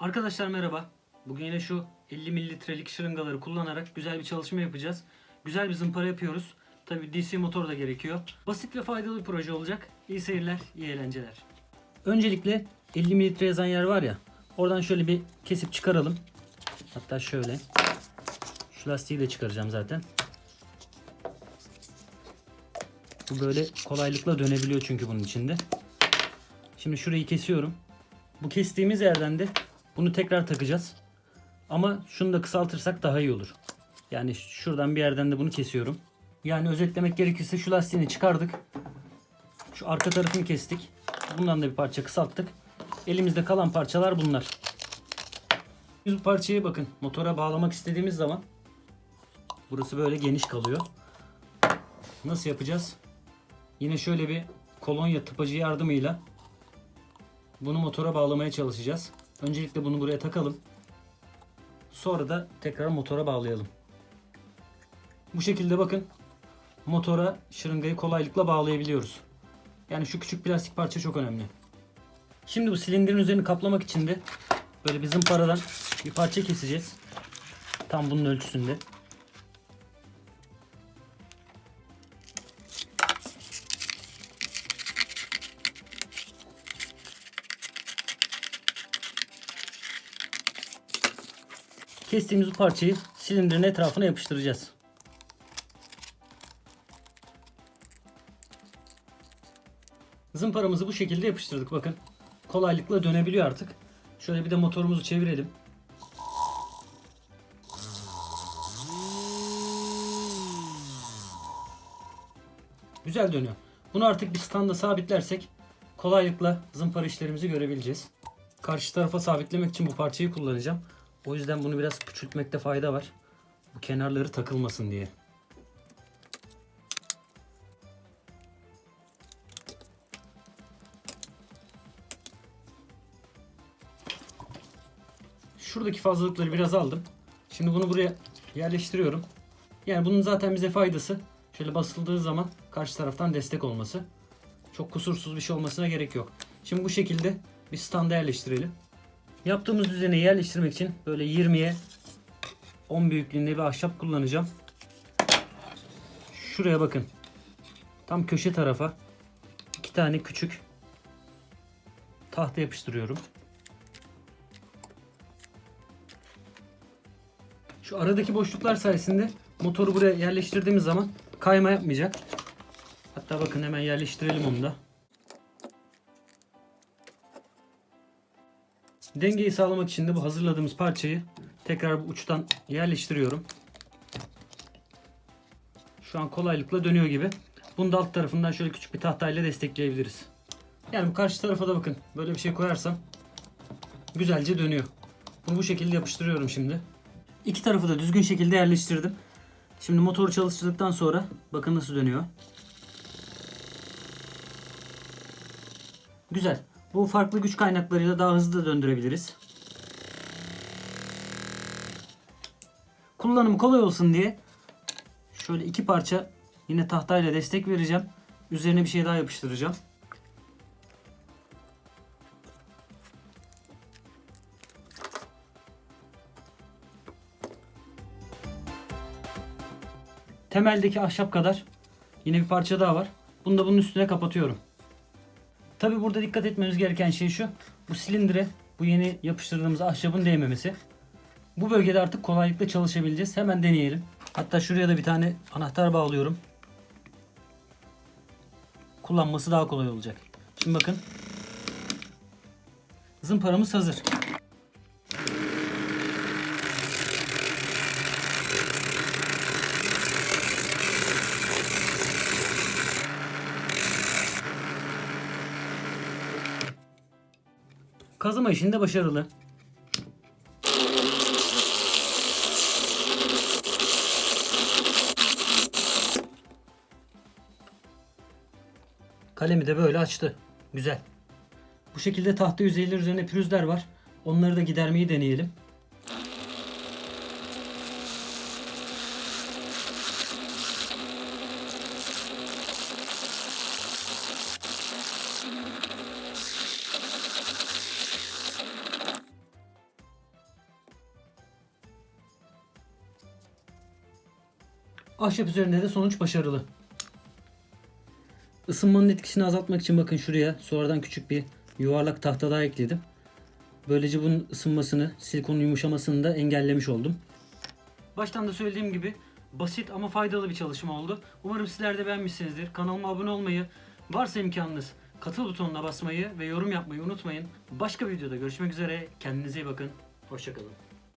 Arkadaşlar merhaba. Bugün yine şu 50 mililitrelik şırıngaları kullanarak güzel bir çalışma yapacağız. Güzel bir zımpara yapıyoruz. Tabi DC motor da gerekiyor. Basit ve faydalı bir proje olacak. İyi seyirler, iyi eğlenceler. Öncelikle 50 mililitre yazan yer var ya. Oradan şöyle bir kesip çıkaralım. Hatta şöyle. Şu lastiği de çıkaracağım zaten. Bu böyle kolaylıkla dönebiliyor çünkü bunun içinde. Şimdi şurayı kesiyorum. Bu kestiğimiz yerden de bunu tekrar takacağız. Ama şunu da kısaltırsak daha iyi olur. Yani şuradan bir yerden de bunu kesiyorum. Yani özetlemek gerekirse şu lastiğini çıkardık. Şu arka tarafını kestik. Bundan da bir parça kısalttık. Elimizde kalan parçalar bunlar. Biz bu parçayı bakın motora bağlamak istediğimiz zaman burası böyle geniş kalıyor. Nasıl yapacağız? Yine şöyle bir kolonya tıpacı yardımıyla bunu motora bağlamaya çalışacağız. Öncelikle bunu buraya takalım. Sonra da tekrar motora bağlayalım. Bu şekilde bakın motora şırıngayı kolaylıkla bağlayabiliyoruz. Yani şu küçük plastik parça çok önemli. Şimdi bu silindirin üzerini kaplamak için de böyle bir zımparadan bir parça keseceğiz. Tam bunun ölçüsünde. Kestiğimiz bu parçayı silindirin etrafına yapıştıracağız. Zımparamızı bu şekilde yapıştırdık bakın. Kolaylıkla dönebiliyor artık. Şöyle bir de motorumuzu çevirelim. Güzel dönüyor. Bunu artık bir standa sabitlersek kolaylıkla zımpara işlerimizi görebileceğiz. Karşı tarafa sabitlemek için bu parçayı kullanacağım. O yüzden bunu biraz küçültmekte fayda var. Bu kenarları takılmasın diye. Şuradaki fazlalıkları biraz aldım. Şimdi bunu buraya yerleştiriyorum. Yani bunun zaten bize faydası şöyle basıldığı zaman karşı taraftan destek olması. Çok kusursuz bir şey olmasına gerek yok. Şimdi bu şekilde bir standa yerleştirelim. Yaptığımız düzene yerleştirmek için böyle 20'ye 10 büyüklüğünde bir ahşap kullanacağım. Şuraya bakın. Tam köşe tarafa iki tane küçük tahta yapıştırıyorum. Şu aradaki boşluklar sayesinde motoru buraya yerleştirdiğimiz zaman kayma yapmayacak. Hatta bakın hemen yerleştirelim onu da. Dengeyi sağlamak için de bu hazırladığımız parçayı tekrar bu uçtan yerleştiriyorum. Şu an kolaylıkla dönüyor gibi. Bunu da alt tarafından şöyle küçük bir tahtayla destekleyebiliriz. Yani bu karşı tarafa da bakın böyle bir şey koyarsam güzelce dönüyor. Bunu bu şekilde yapıştırıyorum şimdi. İki tarafı da düzgün şekilde yerleştirdim. Şimdi motoru çalıştırdıktan sonra bakın nasıl dönüyor. Güzel. Bu farklı güç kaynaklarıyla daha hızlı da döndürebiliriz. Kullanımı kolay olsun diye şöyle iki parça yine tahtayla destek vereceğim. Üzerine bir şey daha yapıştıracağım. Temeldeki ahşap kadar yine bir parça daha var. Bunu da bunun üstüne kapatıyorum. Tabi burada dikkat etmemiz gereken şey şu. Bu silindire bu yeni yapıştırdığımız ahşabın değmemesi. Bu bölgede artık kolaylıkla çalışabileceğiz. Hemen deneyelim. Hatta şuraya da bir tane anahtar bağlıyorum. Kullanması daha kolay olacak. Şimdi bakın. Zımparamız hazır. Kazıma işinde başarılı. Kalemi de böyle açtı. Güzel. Bu şekilde tahta yüzeyler üzerine pürüzler var. Onları da gidermeyi deneyelim. Ahşap üzerinde de sonuç başarılı. Isınmanın etkisini azaltmak için bakın şuraya sonradan küçük bir yuvarlak tahta daha ekledim. Böylece bunun ısınmasını, silikonun yumuşamasını da engellemiş oldum. Baştan da söylediğim gibi basit ama faydalı bir çalışma oldu. Umarım sizler de beğenmişsinizdir. Kanalıma abone olmayı, varsa imkanınız katıl butonuna basmayı ve yorum yapmayı unutmayın. Başka bir videoda görüşmek üzere. Kendinize iyi bakın. Hoşçakalın.